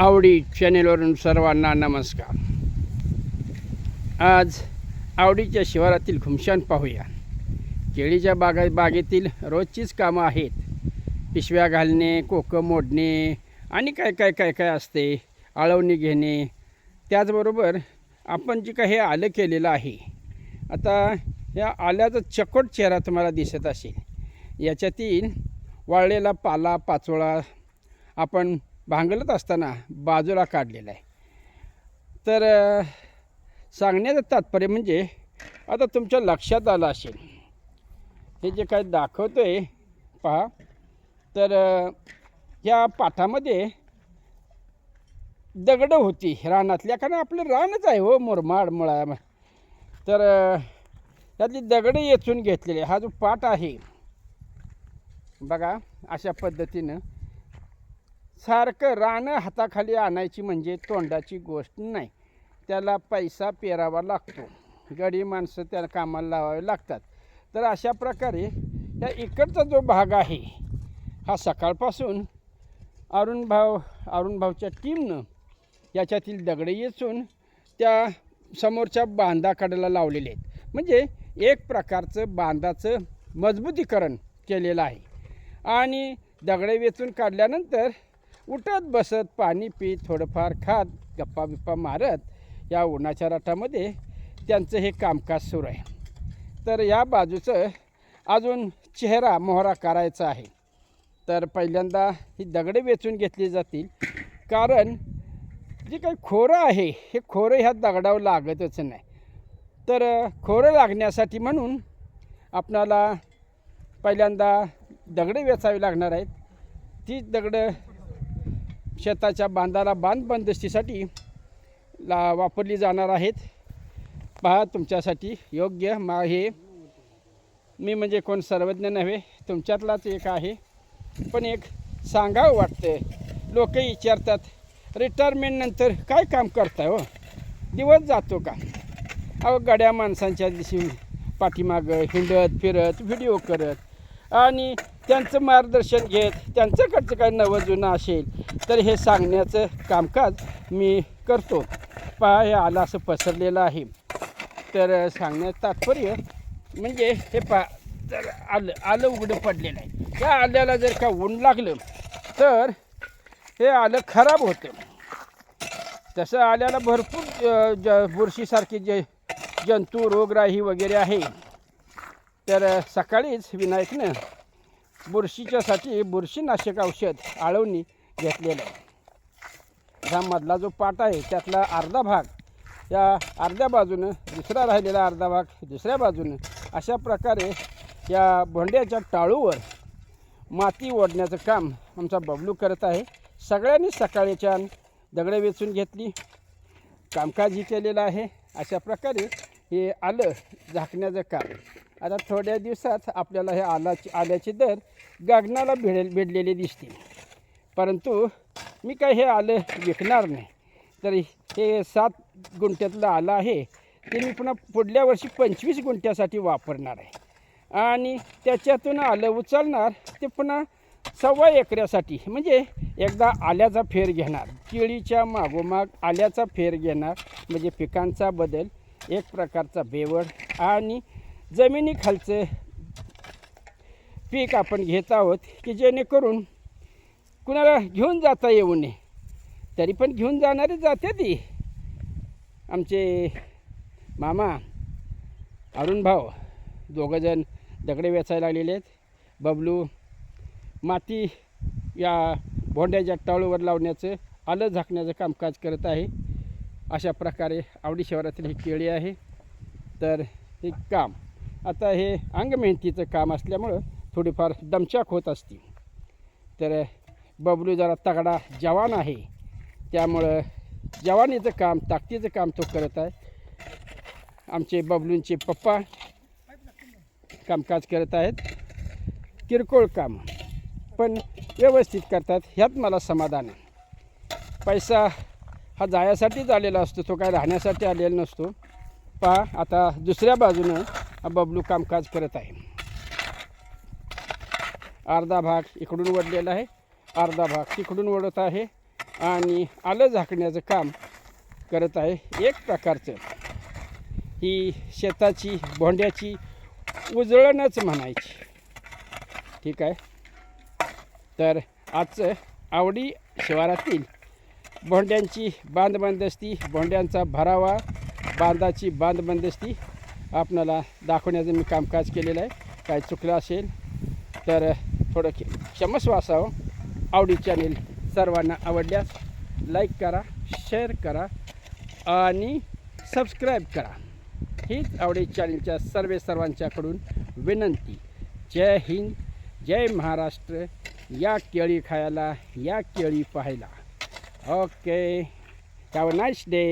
आवडी चॅनेलवरून सर्वांना नमस्कार. आज आवडीच्या शिवारातील घुमशान पाहूया. केळीच्या बागा बागेतील रोजचीच कामं आहेत. पिशव्या घालणे कोकं मोडणे आणि काय काय काय काय असते आळवणी घेणे. त्याचबरोबर आपण जे काही आलं केलेलं आहे. आता या आल्याचा चकोट चेहरा तुम्हाला दिसत असेल. याच्यातील वाळलेला पाला पाचोळा आपण भांगलत असताना बाजूला काढलेला आहे. तर सांगण्याचं तात्पर्य म्हणजे आता तुमच्या लक्षात आलं असेल. हे जे काय दाखवतो आहे पहा. तर या पाठामध्ये दगडं होती रानातल्या. कारण आपलं रानच आहे हो मुरमाड मुळा. तर त्यातली दगडं येचून घेतलेली हा जो पाठ आहे बघा अशा पद्धतीनं. सारखं रानं हाताखाली आणायची म्हणजे तोंडाची गोष्ट नाही. त्याला पैसा पेरावा लागतो. गडी माणसं त्या कामाला लावावे लागतात. तर अशा प्रकारे या इकडचा जो भाग आहे हा सकाळपासून अरुणभाव अरुणभावच्या टीमनं याच्यातील दगडे येचून त्या समोरच्या बांधाकडेला लावलेले आहेत. म्हणजे एक प्रकारचं बांधाचं मजबूतीकरण केलेलं आहे. आणि दगडे वेचून काढल्यानंतर उठत बसत पाणी पीत थोडंफार खात गप्पा बिप्पा मारत या उन्हाच्या राटामध्ये त्यांचं हे कामकाज सुरू आहे. तर या बाजूचं अजून चेहरा मोहरा करायचा आहे. तर पहिल्यांदा ही दगडे वेचून घेतली जातील. कारण जे काही खोरं आहे हे खोरं ह्या दगडावर लागतच नाही. तर खोरं लागण्यासाठी म्हणून आपणाला पहिल्यांदा दगडे वेचावी लागणार आहेत. ती दगडं शेताच्या बांधाला बांध बंदस्तीसाठी ला वापरली जाणार आहेत. पहा तुमच्यासाठी योग्य मा हे मी म्हणजे कोण सर्वज्ञ नव्हे तुमच्यातलाच एक आहे. पण एक सांगावं वाटतं लोक विचारतात रिटायरमेंटनंतर काय काम करताय हो? दिवस जातो का? अहो गड्या माणसांच्या दिवशी पाठीमागं हिंडत फिरत व्हिडिओ करत. आणि त्यांचं मार्गदर्शन घेत त्यांच्याकडचं काय नवं जुनं असेल तर हे सांगण्याचं कामकाज मी करतो. पहा हे आलं असं पसरलेलं आहे. तर सांगण्याचं तात्पर्य म्हणजे हे पा जर आलं आलं उघडं पडलेलं आहे. त्या आल्याला जर का ऊन लागलं तर हे आलं खराब होतं. तसं आल्याला भरपूर ज बुरशीसारखे जे जंतू रोगराई वगैरे आहे. तर सकाळीच विनायकनं बुरशीच्यासाठी बुरशीनाशक औषध आळवणी घेतलेलं आहे. हा मधला जो पाट आहे त्यातला अर्धा भाग या अर्ध्या बाजूनं दुसरा राहिलेला अर्धा भाग दुसऱ्या बाजूनं अशा प्रकारे या भोंड्याच्या टाळूवर माती ओढण्याचं काम आमचा बबलू करत आहे. सगळ्यांनी सकाळी छान वेचून घेतली. कामकाजही केलेलं आहे. अशा प्रकारे हे आलं झाकण्याचं काम. आता थोड्या दिवसात आपल्याला हे आलाची आल्याचे दर गगनाला भिडेल भिडलेले दिसतील परंतु मी काय हे आलं विकणार नाही. तर हे सात गुंठ्यातलं आलं आहे. ते मी पुन्हा पुढल्या वर्षी पंचवीस गुंठ्यासाठी वापरणार आहे. आणि त्याच्यातून आलं उचलणार ते पुन्हा सव्वा एकऱ्यासाठी. म्हणजे एकदा आल्याचा फेर घेणार. केळीच्या मागोमाग आल्याचा फेर घेणार. म्हणजे पिकांचा बदल एक प्रकारचा बेवड आणि जमिनीखालचं पीक आपण घेत आहोत की जेणेकरून कुणाला घेऊन जाता येऊ नये. तरी पण घेऊन जाणारे जाते ती. आमचे मामा अरुण भाऊ दोघंजण दगडे वेचायला लागलेले आहेत. बबलू माती या भोंड्याच्या टाळूवर लावण्याचं आलं झाकण्याचं कामकाज करत आहे. अशा प्रकारे आवडी शहरातील ही केळी आहे. तर हे काम आता हे अंगमेहनतीचं काम असल्यामुळं थोडीफार दमचाक होत असते. तर बबलू जरा तगडा जवान आहे. त्यामुळं जवानीचं काम ताकदीचं काम तो करत आहे. आमचे बबलूंचे पप्पा कामकाज करत आहेत. किरकोळ काम पण व्यवस्थित करतात. ह्यात मला समाधान आहे. पैसा हा जायासाठीच आलेला असतो तो काय राहण्यासाठी आलेला नसतो. पहा आता दुसऱ्या बाजूनं हा बबलू कामकाज करत आहे. अर्धा भाग इकडून वडलेला आहे. अर्धा भाग तिकडून ओढत आहे आणि आलं झाकण्याचं काम करत आहे एक प्रकारचं. ही शेताची भोंड्याची उजळणच म्हणायची. ठीक आहे? तर आजचं आवडी शिवारातील भोंड्यांची बांधबंदस्ती भोंड्यांचा भरावा बांधाची बांधबंदस्ती आपणाला दाखवण्याचं मी कामकाज केलेलं आहे. काय चुकलं असेल तर थोडं क्षमस्व असावं. आवडी चॅनेल सर्वांना आवडल्यास लाईक करा शेअर करा आणि सबस्क्राईब करा. हीच आवडी चॅनलच्या सर्व सर्वांच्याकडून विनंती. जय हिंद जय महाराष्ट्र. या केळी खायला या केळी पाहायला. Okay have a nice day